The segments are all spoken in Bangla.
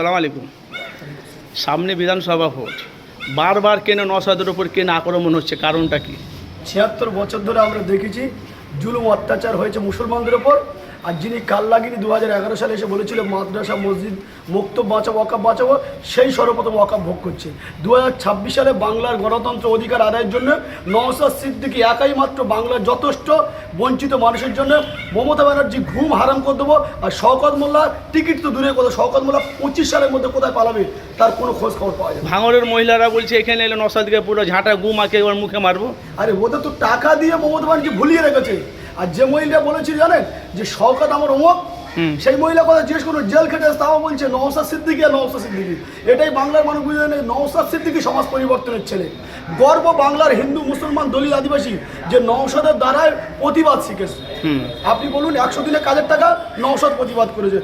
সালাম আলাইকুম। সামনে বিধানসভা ভোট। বারবার কেন নসাদের ওপর কেন আক্রমণ হচ্ছে? কারণটা কি? ছিয়াত্তর বছর ধরে আমরা দেখেছি, জুলুম অত্যাচার হয়েছে মুসলমানদের ওপর আর যিনি কাল্লাগিরি দু হাজার এগারো সালে এসে বলেছিল মাদ্রাসা মসজিদ মুক্ত বাঁচাবো ওয়াকাব বাঁচাবো সেই সর্বপ্রথম ওয়াকাব ভোগ করছে। দু হাজার ছাব্বিশ সালে বাংলার গণতন্ত্র অধিকার আদায়ের জন্য নওসাদ সিদ্দিকি একাই মাত্র বাংলার যথেষ্ট বঞ্চিত মানুষের জন্য মমতা ব্যানার্জি ঘুম হারাম করে দেবো আর শওকত মোল্লা টিকিট তো দূরে কোথাও শওকত মোল্লা পঁচিশ সালের মধ্যে কোথায় পালাবে তার কোনো খোঁজ খবর পাওয়া যায় না। ভাঙরের মহিলারা বলছে এখানে এলে নসাদকে পুরো ঝাঁটা গু মাকে ওর মুখে মারবো? আরে ওদের তো টাকা দিয়ে মমতা ব্যানার্জি ভুলিয়ে রেখেছে। আর যে মহিলা বলেছিল জানেন যে শওকত আমার অমুক। সেই মহিলা কথা জিজ্ঞেস করুন জেল খেটে তাও বলছে নওসাদ সিদ্দিকি আর নওসাদ সিদ্দিকি। এটাই বাংলার মানুষ বুঝে নেই নওসাদ সিদ্দিকি সমাজ পরিবর্তনের ছেলে। গর্ব বাংলার হিন্দু মুসলমান দলিল আদিবাসী যে নওসাদের দ্বারায় প্রতিবাদ শিখেছে। আপনি বলুন একশো দিনে কাজের টাকা নওসাদ প্রতিবাদ করেছে।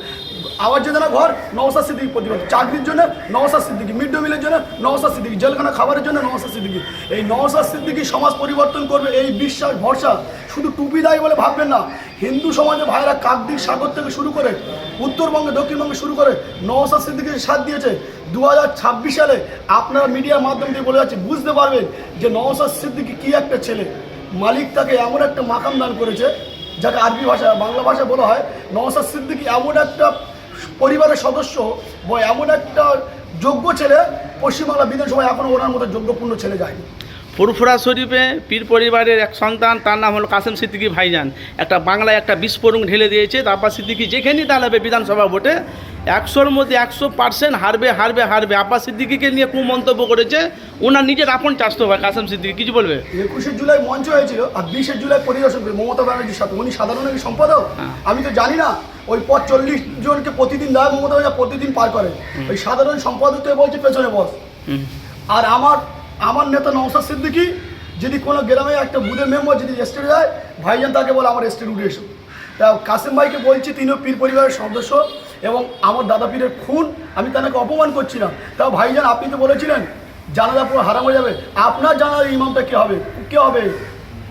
আবার যোজনা ঘর নওসাদ সিদ্দিকি প্রতিবাদ। চাকরির জন্য নওসাদ সিদ্দিকি, মিড ডে মিলের জন্য নওসাদ সিদ্দিকি, জেলখানা খাবারের জন্য নওসাদ সিদ্দিকি। এই নওসাদ সিদ্দিকি সমাজ পরিবর্তন করবে, এই বিশ্বাস, ভরসা। শুধু টুপি দেয় বলে ভাববেন না, হিন্দু সমাজে ভাইরা কাকদ্বীপ সাগর থেকে শুরু করে উত্তরবঙ্গে, দক্ষিণবঙ্গে শুরু করে নওসাদ সিদ্দিকি সাথ দিয়েছে। দু হাজার ছাব্বিশ সালে আপনারা মিডিয়ার মাধ্যম দিয়ে বলে যাচ্ছে, বুঝতে পারবেন যে নওসাদ সিদ্দিকি কী একটা ছেলে। মালিক তাকে এমন একটা মাকাম দান করেছে, যাকে আরবি ভাষা বাংলা ভাষা বলা হয় নওসাদ সিদ্দিকি এমন একটা পরিবারের সদস্য বা এমন একটা যোগ্য ছেলে পশ্চিমবাংলা বিধানসভায় এখনও ওনার মতো যোগ্যপূর্ণ ছেলে যায়নি। ফুরফুরা শরীফে পীর পরিবারের এক সন্তান তার নাম হলো কাসেম সিদ্দিকী ভাইজান। একটা বাংলায় একটা বিস্ফোরণ ঢেলে দিয়েছে তারপর সিদ্দিকী যেখানেই দাঁড়াবে বিধানসভা ভোটে একশোর মধ্যে একশো পার্সেন্ট হারবে হারবে হারবে। আব্বাস সিদ্দিকিকে নিয়ে খুব মন্তব্য করেছে ওনার নিজের আপন চাষতো ভাই কাসেম সিদ্দিকী কিছু বলবে? একুশে জুলাই মঞ্চ হয়েছিল আর বিশে জুলাই পরিদর্শন মমতা ব্যানার্জির সাথে। উনি সাধারণ সম্পাদক? হ্যাঁ। আমি তো জানি না। ওই পর চল্লিশ জনকে প্রতিদিন দেয় মমতা ব্যানার্জি প্রতিদিন পার করে। ওই সাধারণ সম্পাদককে বলছে পেছনে বস। আর আমার আমার নেতা নওসাদ সিদ্দিকি যদি কোনো গ্রামে একটা বুধের মেম্বার যদি স্টেটে যায় ভাইজান তাকে বলে আমার স্টেট উঠে এসো। তা কাসিম ভাইকে বলছি তিনিও পীর পরিবারের সদস্য এবং আমার দাদা পীরের খুন আমি তাকে অপমান করছিলাম। তাও ভাইজান আপনি তো বলেছিলেন জানাজা পুরো হারাম হয়ে যাবে। আপনার জানার ইমামটা কে হবে? কে হবে?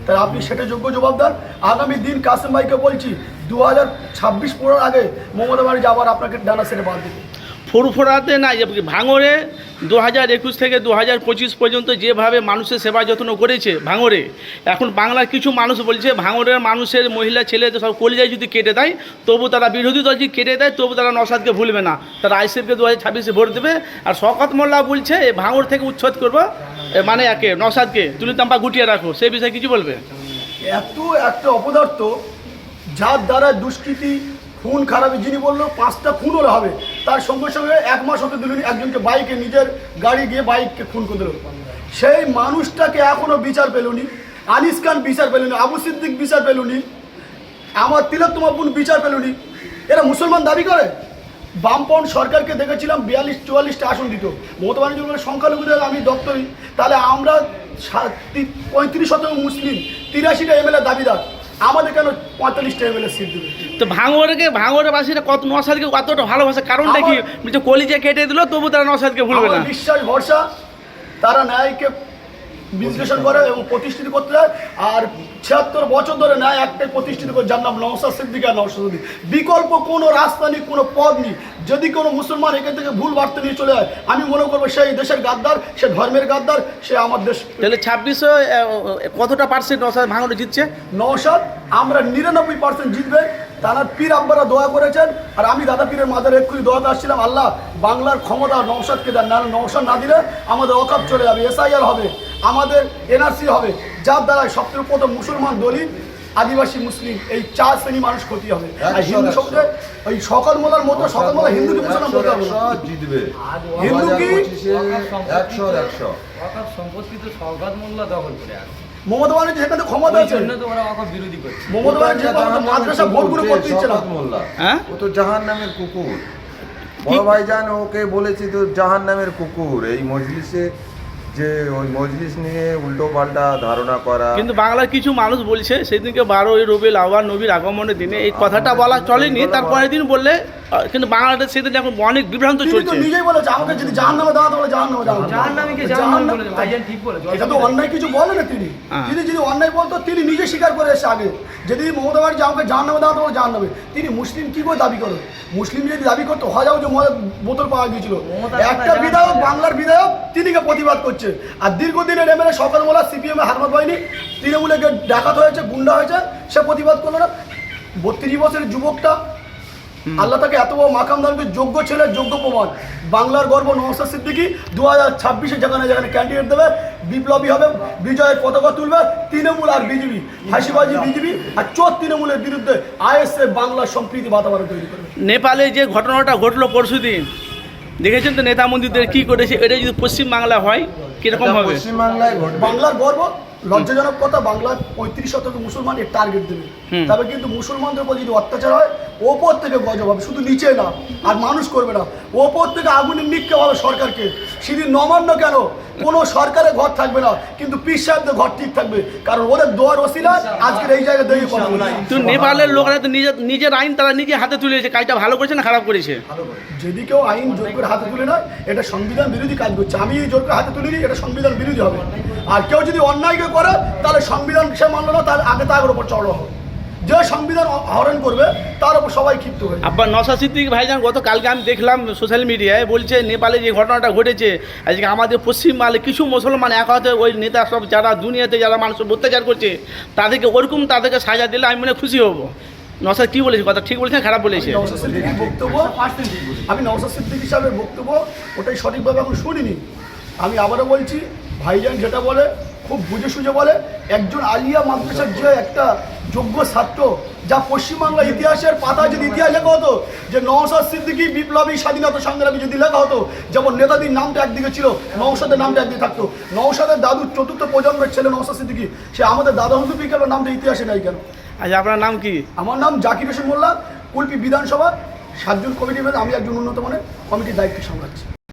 তাই আপনি সেটা যোগ্য জবাবদার আগামী দিন কাসেম ভাইকে বলছি দু হাজার ছাব্বিশ পনেরোর আগে মমতা বাড়ি যাবার আপনাকে ডানা সেরে বাদ দেবে। ফুরফুরাতে না ভাঙরে দু হাজার একুশ থেকে দু হাজার পঁচিশ পর্যন্ত যেভাবে মানুষের সেবা যত্ন করেছে ভাঙরে এখন বাংলার কিছু মানুষ বলছে ভাঙরের মানুষের মহিলা ছেলেদের সব কলিজায় যদি কেটে দেয়, তবু তারা বিরোধী দল যদি কেটে দেয়, তবু তারা নসাদকে ভুলবে না। তারা আইসিএফকে দু হাজার ছাব্বিশে ভোট দেবে। আর শকত মোল্লা বলছে এই ভাঙর থেকে উচ্ছেদ করব মানে একে, নসাদকে তুলিতাম্পা গুটিয়ে রাখো। সেই বিষয়ে কিছু বলবে? এত একটা অপদার্থ, যার দ্বারা দুষ্কৃতি, খুন খারাপি যিনি বলল, পাঁচটা খুন হলে হবে। তার সঙ্গে সঙ্গে এক মাস হতে দিলেন একজনকে বাইকে নিজের গাড়ি গিয়ে বাইককে খুন করে দিল। সেই মানুষটাকে এখনও বিচার পেলুনি, আনিস খান বিচার পেলুনি, আবু সিদ্দিক বিচার পেলুনি, আমার বোন বিচার পেলুনি। এরা মুসলমান দাবি করে? বামপন সরকারকে দেখেছিলাম বিয়াল্লিশ, চুয়াল্লিশটা আসন দিত। মমতা ব্যানার্জি বলে সংখ্যালঘুদের আমি দপ্তরি। তাহলে আমরা পঁয়ত্রিশ শতাংশ মুসলিম, তিরাশিটা এমএলএ দাবিদার। আমাদের কেন পঁয়তাল্লিশটা এমএলএ সিট দেবে? তো ভাঙরকে ভাঙরের বাসীরা কত নসাদকে কতটা ভালোবাসে কারণটা কি? কলিজা কেটে দিল তবু তারা নসাদকে ভুলবে না। বিশ্বাস ভরসা তারা ন্যায়কে বিশ্লেষণ করে এবং প্রতিষ্ঠিত করতে চায়। আর ছিয়াত্তর বছর ধরে ন্যায় একটাই প্রতিষ্ঠিত করে যার নাম নওসাদ সিদ্দিক আর নওসাদ সিদ্দিক। বিকল্প কোনো রাস্তা নেই কোনো পদ নেই। যদি কোনো মুসলমান এখান থেকে ভুল বার্তা নিয়ে চলে যায় আমি মনে করব সেই দেশের গাদ্দার সে ধর্মের গাদ্দার সে আমার দেশ তাহলে ছাব্বিশে কতটা পার্সেন্ট নসাদ ভাঙড়ে জিতছে? নওশাদ আমরা নিরানব্বই পার্সেন্ট জিতবে। তারা পীর আব্বারা দোয়া করেছেন। আর আমি দাদা পীরের মাদার এক্ষুনি দোয়াতে আসছিলাম আল্লাহ বাংলার ক্ষমতা নওশাদকে দেন না নওশাদ না দিলে আমাদের অকাপ চলে যাবে এসআইআর হবে। আমাদের এনআরসি হবে যার দ্বারা সবচেয়ে প্রথম মুসলমান দলিত আদিবাসী মুসলিম এই চার শ্রেণি মানুষ ক্ষতি হবে। আর হিন্দু। সমাজে ওই সকল মোলার মতো সকল মোলা হিন্দুকে মুসলমান বলতে হবে। জিতবে। হিন্দু কি? একশো একশো সম্পত্তি তো সৌগাত মোল্লা দখল করে আছে। মমতা ব্যানার্জি ক্ষমতা আছে। মমতা ব্যানার্জি করতে না। হ্যাঁ? ও তো জাহান নামের কুকুর। বড় ভাইজান ওকে বলেছি তো জাহান নামের কুকুর এই মজলিসে যে ওই মজলিস নিয়ে উল্টো পাল্টা ধারণা করা। কিন্তু বাংলার কিছু মানুষ বলছে, সেদিনকে বারোই রবিল আওয়ার নবীর আগমনের দিনে এই কথাটা বলা চলেনি। তার পরের দিন বললে কিন্তু বাংলাদেশ সেদিন এখন অনেক বিভ্রান্ত চলছে। নিজেই বলেছে আমাকে যদি জাহান নামে দাঁড়াতে বলে জাহান নামে দাঁড়াতে জাহান্নামীকে জাহান্নামী বলেছে ভাইজান ঠিক বলেছে এটা তো অন্যায় কিছু বলে না তিনি। হ্যাঁ। তিনি যদি অন্যায় বলতো তিনি নিজে স্বীকার করে এসে আগে যদি মমতা ব্যানার্জি আমাকে জাহান নামে দাঁড়াতে বলে জাহান নামে তিনি মুসলিম কি করে দাবি করে? মুসলিম যদি দাবি করতো হাজাও যে মদের বোতল পাওয়া গিয়েছিল। একটা বিধায়ক বাংলার বিধায়ক তিনিকে প্রতিবাদ করছে। আর দীর্ঘদিনের এমএলএ সকালবেলা সিপিএম এ হারমাত হয়নি। তৃণমূলে ডাকাত হয়েছে গুন্ডা হয়েছে সে প্রতিবাদ করল না। বত্রিশ বছরের যুবকটা আল্লাহ তাকে এত বড় মাকাম দানকে যোগ্য ছেলে যোগ্য প্রমাণ। বাংলার গর্ব নওসাদ সিদ্দিকি দু হাজার ছাব্বিশে যেখানে যেখানে ক্যান্ডিডেট দেবে বিপ্লবী হবে বিজয়ের পতাকা তুলবে তৃণমূল আর বিজেপি হাসিবাজি বিজেপি আর চোর তৃণমূলের বিরুদ্ধে আইএসএ বাংলার সম্প্রীতি বাতাবরণ তৈরি করবে। নেপালে যে ঘটনাটা ঘটলো পরশুদিন দেখেছেন তো নেতা মন্ত্রীদের কি করেছে? এটা যদি পশ্চিমবাংলা হয় কীরকম হবে? পশ্চিমবাংলায় বাংলার গর্ব লজ্জাজনক কথা বাংলার পঁয়ত্রিশ শতক মুসলমান এর টার্গেট দেবে তবে কিন্তু মুসলমানদের উপর যদি অত্যাচার হয় ওপর থেকে গজব হবে শুধু নিচে না আর মানুষ করবে না। ওপর থেকে আগুনের নিক্ষেপ হবে সরকারকে। সেদিন নমান্য কেন? কোনো সরকারের ঘর থাকবে না কিন্তু পীর সাহেবদের ঘর ঠিক থাকবে কারণ ওদের দোয়ার ওসিলা আজকের এই জায়গায় দাঁড়িয়ে কথা তো নেপালের লোকেরা তো নিজের নিজের আইন তারা নিজে হাতে তুলেছে কাজটা ভালো করেছে না খারাপ করেছে? যদি কেউ আইন জোর করে হাতে তুলে নেয় এটা সংবিধান বিরোধী কাজ করছে। আমি জোর করে হাতে তুলিনি এটা সংবিধান বিরোধী হবে। আর কেউ যদি অন্যায়কে করে তাহলে সংবিধান সে মানলো না তাহলে আগে তার উপর চড়ো হবে। যে সংবিধান হরণ করবে তার উপর সবাই ক্ষিপ্ত যাবে। আব্বা নসা সিদ্দিক ভাইজান গতকালকে আমি দেখলাম সোশ্যাল মিডিয়ায় বলছে নেপালে যে ঘটনাটা ঘটেছে আজকে আমাদের পশ্চিমবাংলায় কিছু মুসলমান এক হাতে ওই নেতা সব যারা দুনিয়াতে যারা মানুষ অত্যাচার করছে তাদেরকে ওরকম তাদেরকে সাজা দিলে আমি মনে খুশি হব। নসা কি বলেছে? কথা ঠিক বলেছে খারাপ বলেছে? বক্তব্য আমি নওশাদ সিদ্দিক হিসাবে বক্তব্য ওটাই সঠিকভাবে এখন শুনিনি। আমি আবারও বলছি ভাইজান যেটা বলে খুব বুঝে সুঝে বলে একজন আলিয়া মাদ্রাসার যে একটা যোগ্য ছাত্র যা পশ্চিমবাংলা ইতিহাসের পাতা যদি ইতিহাস লেখা হতো যে নওশাদ সিদ্দিকী বিপ্লবী স্বাধীনতা সংগ্রামী যদি লেখা হতো যেমন নেতাজির নামটা একদিকে ছিল নওশাদের নামটা একদিকে থাকতো। নওশাদের দাদুর চতুর্থ প্রজন্মের ছেলে নওশাদ সিদ্দিকী সে আমাদের দাদা হুজুর বিকেলের নামটা ইতিহাসে নাই কেন? আচ্ছা আপনার নাম কি? আমার নাম জাকির হোসেন মোল্লা কুলপি বিধানসভা সাতজন কমিটি আমি একজন উন্নত মানের কমিটির দায়িত্ব সামলাচ্ছি।